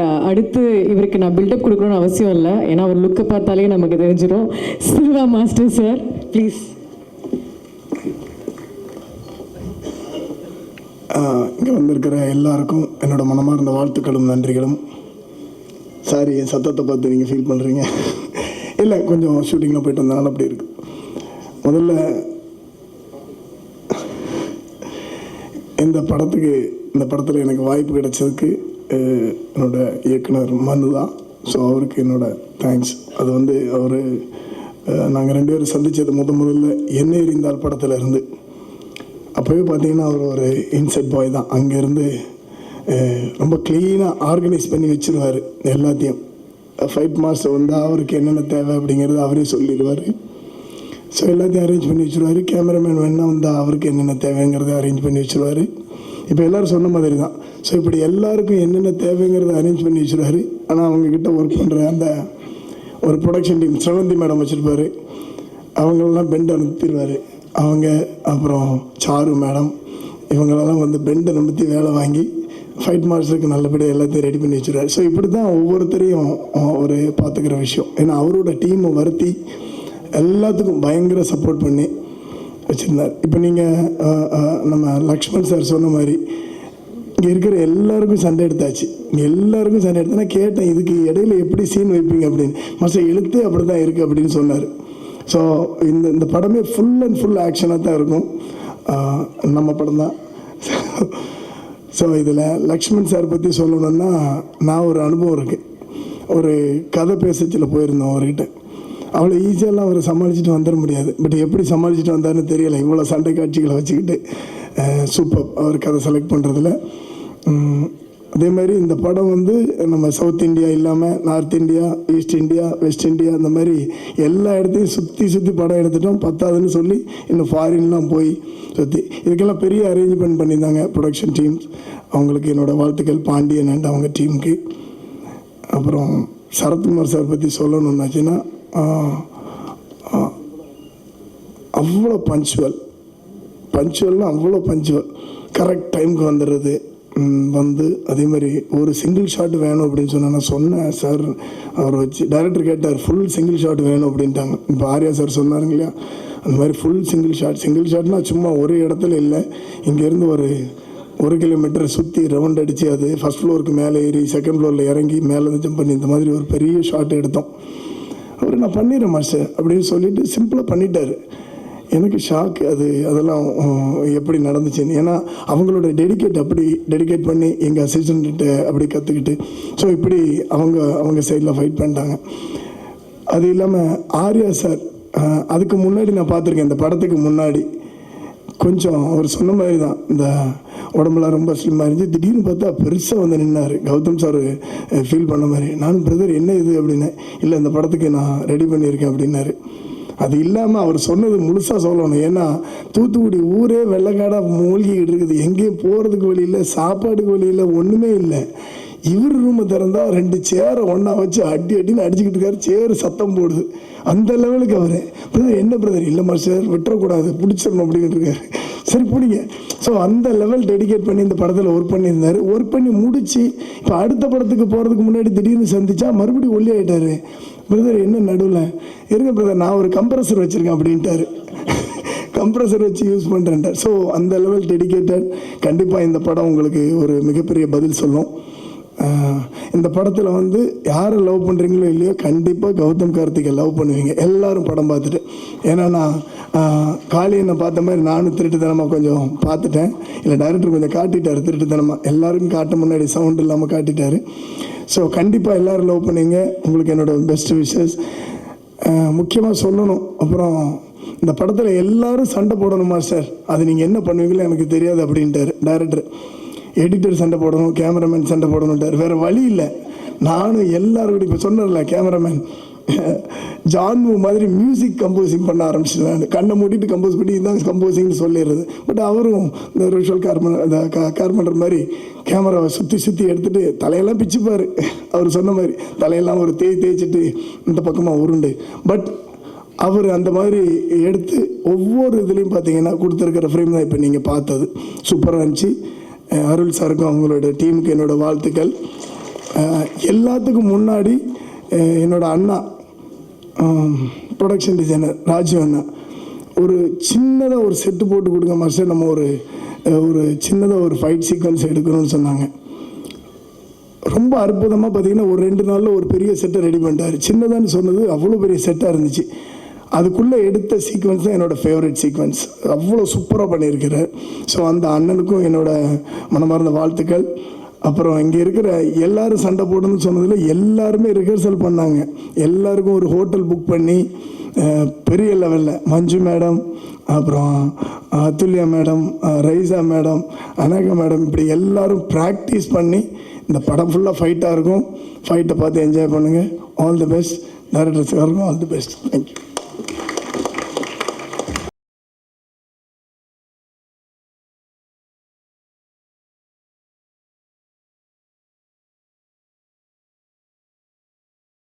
அஹ் அடுத்து இவருக்கு நான் பில்டப் கொடுக்கணும்னு அவசியம் இல்லை. ஏன்னா அவர் லுக்கை பார்த்தாலே நமக்கு தெரிஞ்சிடும் சில்வா மாஸ்டர் சார் ப்ளீஸ் இங்கே வந்திருக்கிற எல்லாருக்கும் என்னோட மனமார்ந்த வாழ்த்துக்களும் நன்றிகளும். சாரி என் சத்தத்தை பார்த்து நீங்கள் ஃபீல் பண்ணுறீங்க இல்லை கொஞ்சம் ஷூட்டிங்கில் போயிட்டு வந்தனால அப்படி இருக்கு. முதல்ல இந்த படத்துக்கு இந்த படத்தில் எனக்கு வாய்ப்பு கிடைச்சதுக்கு என்னோட இயக்குனர் மனு தான். ஸோ அவருக்கு என்னோட தேங்க்ஸ் அது வந்து அவர் நாங்கள் ரெண்டு பேரும் சந்தித்தது முத முதல்ல என்ன இருந்தால் படத்தில் இருந்து. அப்போவே பார்த்தீங்கன்னா அவர் ஒரு இன்செட் பாய் தான். அங்கேருந்து ரொம்ப க்ளீனாக ஆர்கனைஸ் பண்ணி வச்சுருவார் எல்லாத்தையும். ஃபைட் மாஸ்டர் வந்தால் அவருக்கு என்னென்ன தேவை அப்படிங்கிறது அவரே சொல்லிடுவார். ஸோ எல்லாத்தையும் அரேஞ்ச் பண்ணி வச்சுருவார். கேமராமேன் வேணா வந்தால் அவருக்கு என்னென்ன தேவைங்கிறத அரேஞ்ச் பண்ணி வச்சிருவார். இப்போ எல்லோரும் சொன்ன மாதிரி தான். ஸோ இப்படி எல்லாருக்கும் என்னென்ன தேவைங்கிறத அரேஞ்ச் பண்ணி வச்சிருவாரு ஆனால் அவங்கக்கிட்ட ஒர்க் பண்ணுற அந்த ஒரு ப்ரொடக்ஷன் டீம் ஸ்ரவந்தி மேடம் வச்சுருப்பாரு. அவங்களெல்லாம் பெண்டை அனுப்பிடுவார். அவங்க அப்புறம் சாரு மேடம் இவங்களெல்லாம் வந்து பெண்டை நிமித்தி வேலை வாங்கி ஃபைட் மாஸ்டருக்கு நல்லபடியாக எல்லாத்தையும் ரெடி பண்ணி வச்சுருவார். ஸோ இப்படி தான் ஒவ்வொருத்தரையும் ஒரு பார்த்துக்கிற விஷயம். ஏன்னா அவரோட டீமை வருத்தி எல்லாத்துக்கும் பயங்கர சப்போர்ட் பண்ணி வச்சுருந்தார். இப்போ நீங்கள் நம்ம லக்ஷ்மண் சார் சொன்ன மாதிரி இங்கே இருக்கிற எல்லாருக்கும் சண்டை எடுத்தாச்சு. எல்லாருக்கும் சண்டை எடுத்து நான் கேட்டேன் இதுக்கு இடையில எப்படி சீன் வைப்பீங்க? அப்படின்னு. மாஸ்டர் எழுத்து அப்படி தான் இருக்குது அப்படின்னு சொன்னார். ஸோ இந்த இந்த படமே ஃபுல் அண்ட் ஃபுல் ஆக்ஷனாக தான் இருக்கும். நம்ம படம் தான். ஸோ இதில் லக்ஷ்மண் சார் பற்றி சொல்லணுன்னா நான் ஒரு அனுபவம் இருக்குது ஒரு கதை பேசச்சில் போயிருந்தோம் அவர்கிட்ட. அவ்வளோ ஈஸியாலாம் அவரை சமாளிச்சுட்டு வந்துட முடியாது. பட் எப்படி சமாளிச்சுட்டு வந்தாருன்னு தெரியலை. இவ்வளோ சண்டை காட்சிகளை வச்சுக்கிட்டு. சூப்பர் அவர் கதை செலக்ட் பண்ணுறதுல அதே மாதிரி இந்த படம் வந்து நம்ம சவுத் இந்தியா இல்லாமல் north India east India west India அந்த மாதிரி எல்லா இடத்தையும் சுற்றி சுற்றி படம் எடுத்துட்டோம். பத்தாதுன்னு சொல்லி இன்னும் ஃபாரின்லாம் போய் சுற்றி இதுக்கெல்லாம் பெரிய அரேஞ்ச்மெண்ட் பண்ணியிருந்தாங்க ப்ரொடக்ஷன் டீம்ஸ் அவங்களுக்கு என்னோடய வாழ்த்துக்கள். பாண்டியன் அண்ட் அவங்க டீமுக்கு அப்புறம் சரத்குமார் சார் பற்றி சொல்லணுன்னாச்சுன்னா அவ்வளோ பஞ்சுவல் பஞ்சுவல்னா அவ்வளோ பஞ்சுவல். கரெக்ட் டைமுக்கு வந்துடுறது. வந்து அதே மாதிரி ஒரு சிங்கிள் ஷாட் வேணும் அப்படின்னு சொன்னேன் நான் சொன்னேன் சார் அவர் வச்சு டைரக்டர் கேட்டார் ஃபுல் சிங்கிள் ஷாட் வேணும் அப்படின்ட்டாங்க. இப்போ ஆர்யா சார் சொன்னாருங்க இல்லையா? அந்த மாதிரி ஃபுல் சிங்கிள் ஷாட் சிங்கிள் ஷாட்னா சும்மா ஒரு இடத்துல இல்லை. இங்கேருந்து ஒரு ஒரு கிலோமீட்டர் சுற்றி ரவுண்ட் அடித்து அது ஃபஸ்ட் ஃப்ளோருக்கு மேலே ஏறி செகண்ட் ஃப்ளோரில் இறங்கி மேலே ஜம்ப் பண்ணி இந்த மாதிரி ஒரு பெரிய ஷாட் எடுத்தோம். அவர் நான் பண்ணிடுறேன் மாஸ்டர் அப்படின்னு சொல்லிட்டு சிம்பிளாக பண்ணிட்டார். எனக்கு ஷாக் அது அதெல்லாம் எப்படி நடந்துச்சுன்னு. ஏன்னா அவங்களோட டெடிகேட் அப்படி டெடிகேட் பண்ணி எங்கள் அசிஸ்டண்ட்டு அப்படி கற்றுக்கிட்டு ஸோ இப்படி அவங்க அவங்க சைடில் ஃபைட் பண்ணிட்டாங்க. அது இல்லாமல் ஆர்யா சார் அதுக்கு முன்னாடி நான் பார்த்துருக்கேன். இந்த படத்துக்கு முன்னாடி கொஞ்சம் அவர் சொன்ன மாதிரி தான். இந்த உடம்புலாம் ரொம்ப ஸ்லிம்மாக இருந்துச்சு. திடீர்னு பார்த்தா பெருசாக வந்து நின்னார். கௌதம் சார் ஃபீல் பண்ண மாதிரி. நானும் பிரதர் என்ன இது? அப்படின்னு. இல்லை இந்த படத்துக்கு நான் ரெடி பண்ணியிருக்கேன் அப்படின்னாரு. அது இல்லாமல் அவர் சொன்னது முழுசாக சொல்லணும். ஏன்னா தூத்துக்குடி ஊரே வெள்ளக்காடாக மூழ்கிக்கிட்டு இருக்குது. எங்கேயும் போகிறதுக்கு வழி இல்லை சாப்பாடுக்கு வழி இல்லை ஒன்றுமே இல்லை. இவர் ரூமை திறந்தால் ரெண்டு சேரை ஒன்றா வச்சு அடி அடின்னு அடிச்சுக்கிட்டு இருக்காரு. சேர் சத்தம் போடுது. அந்த லெவலுக்கு அவர். பிரதர் என்ன பிரதர் இல்லை மாஸ்டர் விட்டுறக்கூடாது. பிடிச்சிடணும் அப்படின்னு இருக்காரு. சரி பிடிங்க ஸோ அந்த லெவல் டெடிகேட் பண்ணி இந்த படத்தில் ஒர்க் பண்ணியிருந்தார். ஒர்க் பண்ணி முடித்து இப்போ அடுத்த படத்துக்கு போகிறதுக்கு முன்னாடி திடீர்னு சந்திச்சா மறுபடியும் ஒல்லி ஆகிட்டார் பிரதர் என்ன நடுவில்? இருங்க பிரதர் நான் ஒரு கம்ப்ரஸர் வச்சுருக்கேன் அப்படின்ட்டாரு. கம்ப்ரஸர் வச்சு யூஸ் பண்ணுறேன்ட்டார் ஸோ அந்த லெவல் டெடிக்கேட்டட் கண்டிப்பாக இந்த படம் உங்களுக்கு ஒரு மிகப்பெரிய பதில் சொல்லும். இந்த படத்தில் வந்து யாரை லவ் பண்ணுறீங்களோ இல்லையோ கண்டிப்பாக கௌதம் கார்த்திகை லவ் பண்ணுவீங்க. எல்லாரும் படம் பார்த்துட்டு. ஏன்னா நான் காளியனை பார்த்த மாதிரி நானும் திருட்டுத்தனமாக கொஞ்சம் பார்த்துட்டேன். இல்லை டைரக்டர் கொஞ்சம் காட்டிட்டார் திருட்டுத்தனமாக எல்லாருக்கும் காட்ட முன்னாடி சவுண்ட் இல்லாமல் காட்டிட்டாரு. ஸோ கண்டிப்பாக எல்லோரும் லவ் பண்ணுவீங்க. உங்களுக்கு என்னோட பெஸ்ட் விஷஸ் முக்கியமாக சொல்லணும். அப்புறம் இந்த படத்தில் எல்லோரும் சண்டை போடணுமா சார் அது நீங்கள் என்ன பண்ணுவீங்களோ எனக்கு தெரியாது அப்படின்ட்டாரு டைரக்டர் எடிட்டர் சண்டை போடணும் கேமராமேன் சண்டை போடணுன்ட்டார் வேறு வழி இல்லை. நானும் எல்லாரும் இப்போ சொன்னல கேமராமேன் ஜான்மு மாதிரி மியூசிக் கம்போசிங் பண்ண ஆரம்பிச்சிட்டேன் கண்ணை மூடிட்டு கம்போஸ் பண்ணி இதுதான் கம்போசிங்னு சொல்லிடுறது. பட் அவரும் இந்த ரிஷுவல் கார்பன் அந்த கார்பெண்டர் மாதிரி கேமராவை சுற்றி சுற்றி எடுத்துட்டு தலையெல்லாம் பிச்சுப்பார். அவர் சொன்ன மாதிரி தலையெல்லாம் ஒரு தேய் தேய்ச்சிட்டு இந்த பக்கமாக உருண்டு. பட் அவர் அந்த மாதிரி எடுத்து ஒவ்வொரு இதுலேயும் பார்த்தீங்கன்னா கொடுத்துருக்கிற ஃப்ரேம் தான் இப்போ நீங்கள் பார்த்தது. சூப்பராக இருந்துச்சு. அருள் சாருக்கும் அவங்களோட டீமுக்கு என்னோடய வாழ்த்துக்கள். எல்லாத்துக்கும் முன்னாடி என்னோடய அண்ணா ப்ரொடக்ஷன் டிசைனர் ராஜு அண்ணா. ஒரு சின்னதாக ஒரு செட்டு போட்டு கொடுங்க மாஸ்டர் நம்ம ஒரு ஒரு சின்னதாக ஒரு ஃபைட் சீக்வன்ஸ் எடுக்கணும்னு சொன்னாங்க. ரொம்ப அற்புதமாக பார்த்தீங்கன்னா ஒரு ரெண்டு நாளில் ஒரு பெரிய செட்டை ரெடி பண்ணிட்டார். சின்னதான்னு சொன்னது அவ்வளோ பெரிய செட்டாக இருந்துச்சு. அதுக்குள்ளே எடுத்த சீக்வன்ஸ் தான் என்னோடய ஃபேவரட் சீக்வன்ஸ் அவ்வளோ சூப்பராக பண்ணியிருக்கிறார் ஸோ அந்த அண்ணனுக்கும் என்னோட மனமார்ந்த வாழ்த்துக்கள். அப்புறம் இங்கே இருக்கிற எல்லாரும் சண்டை போடணும்னு சொன்னதில் எல்லாருமே ரிஹர்சல் பண்ணாங்க. எல்லாருக்கும் ஒரு ஹோட்டல் புக் பண்ணி பெரிய லெவலில் மஞ்சு மேடம் அப்புறம் Athulya madam Raiza madam Anagha madam இப்படி எல்லாரும் ப்ராக்டிஸ் பண்ணி இந்த படம் ஃபுல்லாக ஃபைட்டாக இருக்கும். ஃபைட்டை பார்த்து என்ஜாய் பண்ணுங்கள் all the best டேரக்டர்ஸுக்காருக்கும் all the best thank you Thank you.